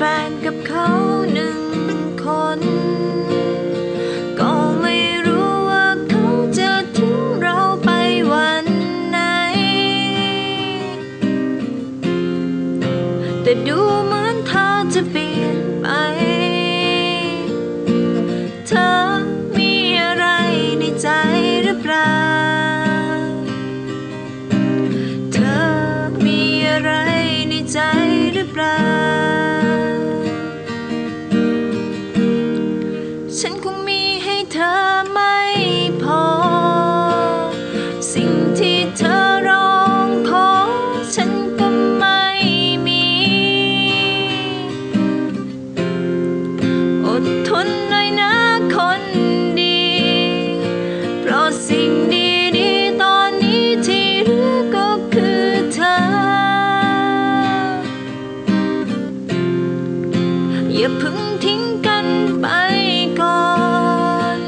แฟนกับเขาหนึ่งคน ก็ไม่รู้ว่าเขาจะทิ้งเราไปวันไหน แต่ดูเหมือนเธอจะเปลี่ยน อย่าพึ่งทิ้งกันไปก่อน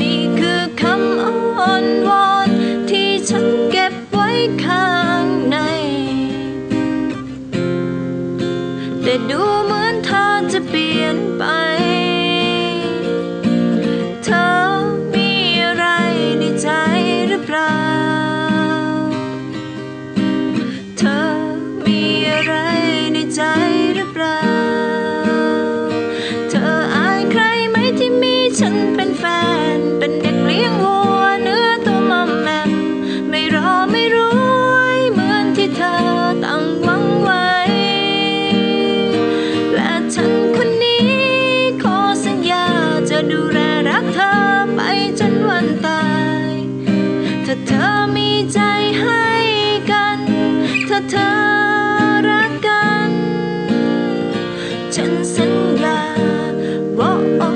นี่คือคำอ้อนวอนที่ฉันเก็บไว้ข้างใน แต่ดูเหมือนเธอจะเปลี่ยนไป ฉันเป็นแฟน เป็นเด็กเลี้ยงวัวเนื้อตัวมอมแมมไม่รอไม่รวยเหมือนที่เธอตั้งหวังไว้ และฉันคนนี้ขอสัญญาจะดูแลรักเธอไปจนวันตาย ถ้าเธอมีใจให้กัน ถ้าเธอรักกัน ฉันสัญญาว่าโอ้